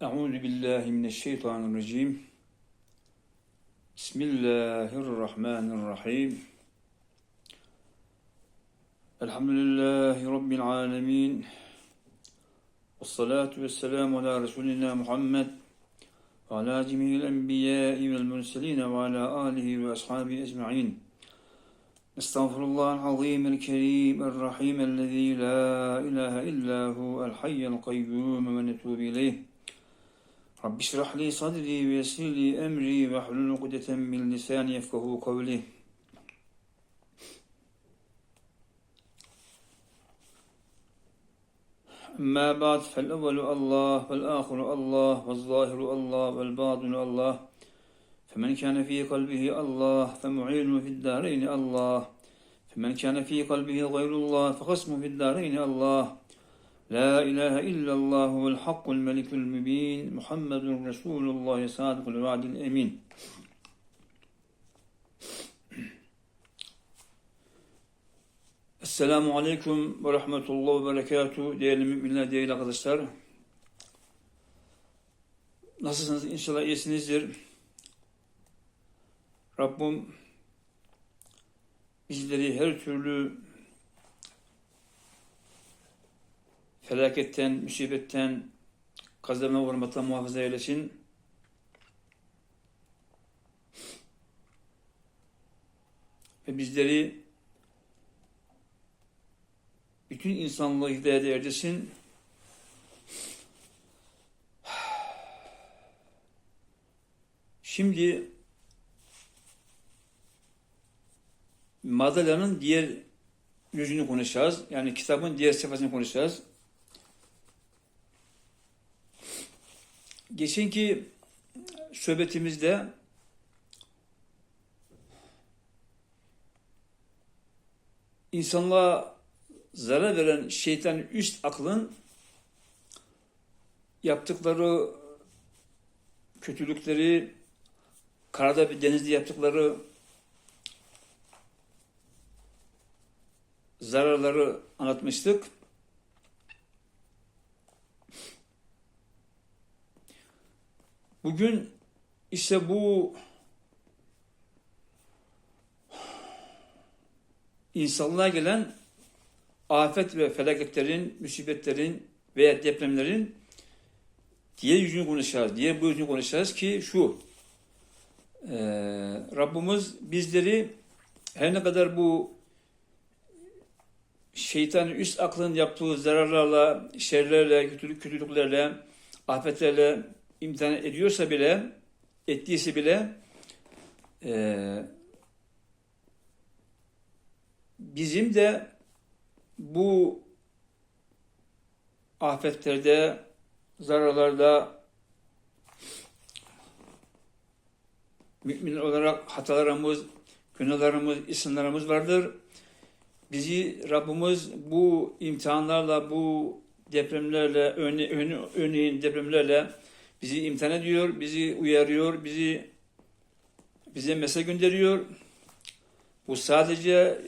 أعوذ بالله من الشيطان الرجيم. بسم الله الرحمن الرحيم. الحمد لله رب العالمين. والصلاة والسلام على رسولنا محمد وعلى جميع الأنبياء والمرسلين وعلى آله وأصحابه أجمعين. استغفر الله العظيم الكريم الرحيم الذي لا إله إلا هو الحي القيوم ونتوب إليه. رب اشرح لي صدري ويسر لي أمري واحلل عقدة من لساني يفقه قولي. أما بعد فالأول الله والآخر الله والظاهر الله والباطن الله. فمن كان في قلبه الله فمعين في الدارين الله. فمن كان في قلبه غير الله فخصم في الدارين الله. La ilahe illallah vel hakkul melikul mübin Muhammedun Resulullah sadıkul vaadil emin. Esselamu Aleyküm ve Rahmetullah ve Berekatuhu değerli müminler, değerli arkadaşlar. Nasılsınız? İnşallah iyisinizdir. Rabbim bizleri her türlü felaketten, musibetten, kazanma vurmaktan muhafaza eylesin. Ve bizleri bütün insanlığı hidayete erdirsin. Şimdi Madalya'nın diğer yüzünü konuşacağız. Yani kitabın diğer sayfasını konuşacağız. Geçenki sohbetimizde insanlığa zarar veren şeytan üst aklın yaptıkları kötülükleri, karada bir denizde yaptıkları zararları anlatmıştık. Bugün ise bu insanlığa gelen afet ve felaketlerin, musibetlerin veya depremlerin diğer yüzünü konuşacağız. Diğer bu yüzünü konuşacağız ki şu e, Rabbimiz bizleri her ne kadar bu şeytanın üst aklın yaptığı zararlarla, şerlerle, kötülük, kötülüklerle, afetlerle imtihan ediyorsa bile, ettiyse bile e, bizim de bu afetlerde, zararlarda mümin olarak hatalarımız, günahlarımız, isimlerimiz vardır. Bizi Rabbimiz bu imtihanlarla, bu depremlerle, örne, örne, örneğin depremlerle bizi imtihan ediyor, bizi uyarıyor, bizi bize mesaj gönderiyor. Bu sadece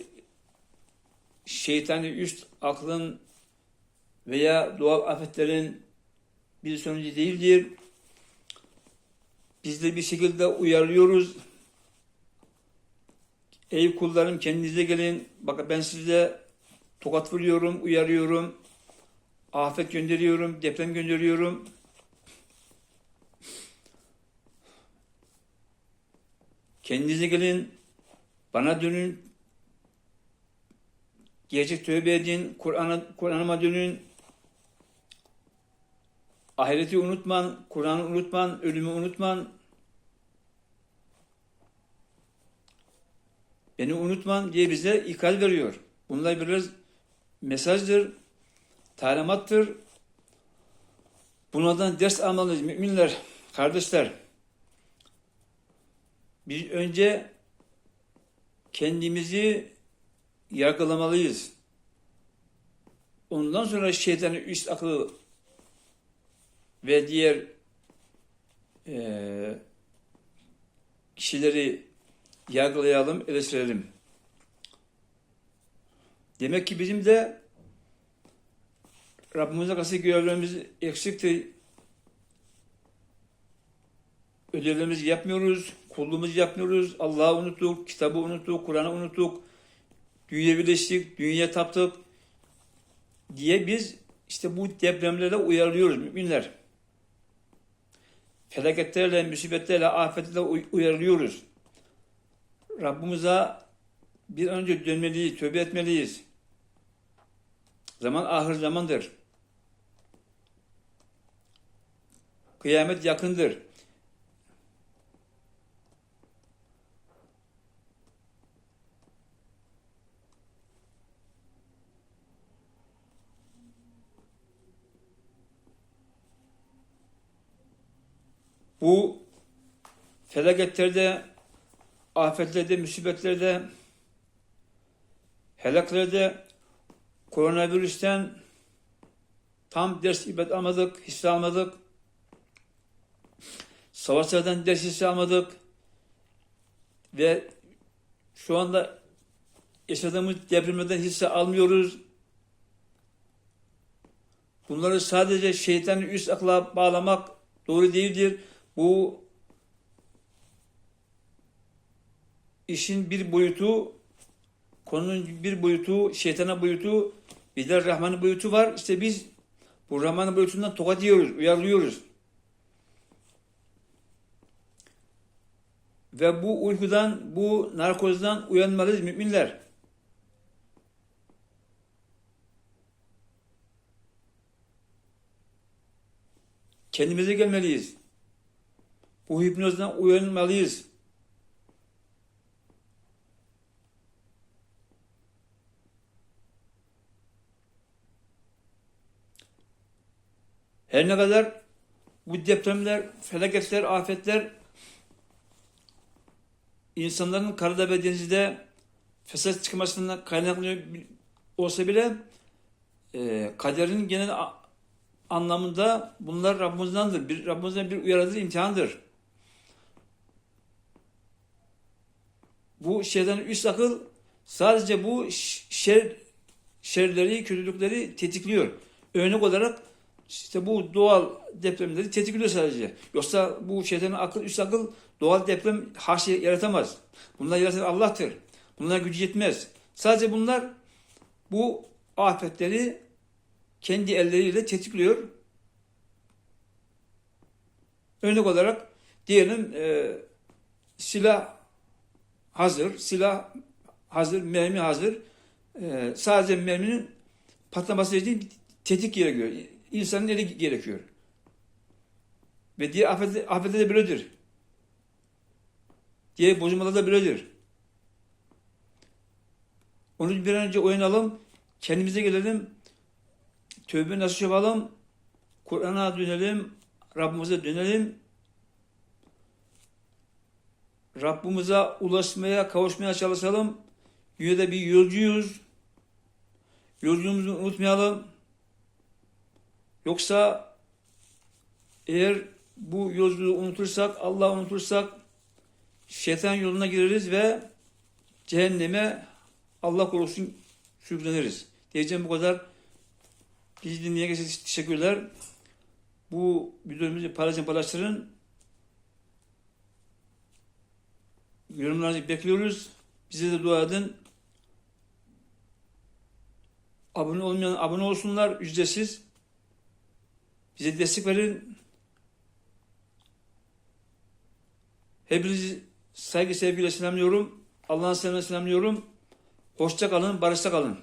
şeytani üst aklın veya doğal afetlerin bir sonucu değildir. Biz de bir şekilde uyarıyoruz. Ey kullarım kendinize gelin. Bak ben size tokat vuruyorum, uyarıyorum. Afet gönderiyorum, deprem gönderiyorum. Kendinize gelin. Bana dönün. Gerçek tövbe edin. Kur'an'a Kur'an'ıma dönün. Ahireti unutman, Kur'an'ı unutman, ölümü unutman. Beni unutman diye bize ikaz veriyor. Bunlar biraz mesajdır, talimattır. Bunlardan ders almalıyız müminler, kardeşler. Biz önce kendimizi yargılamalıyız. Ondan sonra şeytanın üst aklı ve diğer e, kişileri yargılayalım, eleştirelim. Demek ki bizim de Rabbimize karşı görevlerimiz eksikti. ödevlerimizi yapmıyoruz, kulluğumuzu yapmıyoruz, Allah'ı unuttuk, kitabı unuttuk, Kur'an'ı unuttuk, dünya birleştik, dünya taptık diye biz işte bu depremlerle uyarılıyoruz müminler. Felaketlerle, musibetlerle, afetlerle uy- uyarılıyoruz. Rabbimize bir an önce dönmeliyiz, tövbe etmeliyiz. Zaman ahir zamandır. Kıyamet yakındır. Bu felaketlerde, afetlerde, musibetlerde, helaklerde koronavirüsten tam ders ibret almadık, hisse almadık. Savaşlardan ders hisse almadık. Ve şu anda yaşadığımız depremlerden hisse almıyoruz. Bunları sadece şeytanın üst akla bağlamak doğru değildir. Bu işin bir boyutu, konunun bir boyutu, şeytana boyutu, bir de Rahman'ın boyutu var. İşte biz bu Rahman'ın boyutundan tokat yiyoruz, uyarlıyoruz. Ve bu uykudan, bu narkozdan uyanmalıyız müminler. Kendimize gelmeliyiz. Bu hipnozdan uyanmalıyız. Her ne kadar bu depremler, felaketler, afetler insanların karada ve denizde fesat çıkmasından kaynaklanıyor olsa bile e, kaderin genel anlamında bunlar Rabbimizdendir. Bir, Rabbimizden bir uyarıdır, imtihandır. Bu şeyden üst akıl sadece bu şer, şerleri, kötülükleri tetikliyor. Örnek olarak işte bu doğal depremleri tetikliyor sadece. Yoksa bu şeytanın akıl, üst akıl doğal deprem haşi yaratamaz. Bunlar yaratan Allah'tır. Bunlara gücü yetmez. Sadece bunlar bu afetleri kendi elleriyle tetikliyor. Örnek olarak diyelim e, silah hazır, silah hazır, mermi hazır. E, sadece merminin patlaması için tetik gerekiyor. İnsanın eli gerekiyor. Ve diğer afette, afette de böyledir. Diğer bozulmalar da böyledir. Onu bir an önce oynayalım, kendimize gelelim, tövbe nasuh yapalım, Kur'an'a dönelim, Rabbimize dönelim, Rabbimize ulaşmaya, kavuşmaya çalışalım. Dünyada bir yolcuyuz. Yolculuğumuzu unutmayalım. Yoksa eğer bu yolculuğu unutursak, Allah'ı unutursak şeytan yoluna gireriz ve cehenneme Allah korusun sürükleniriz. Diyeceğim bu kadar. Bizi dinleyen teşekkürler. Bu videomuzu paylaşın paylaştırın. Yorumlarınızı bekliyoruz. Bize de dua edin. Abone olmayan abone olsunlar ücretsiz. Bize destek verin. Hepinizi saygı sevgiyle selamlıyorum. Allah'ın selamıyla selamlıyorum. Hoşça kalın, barışta kalın.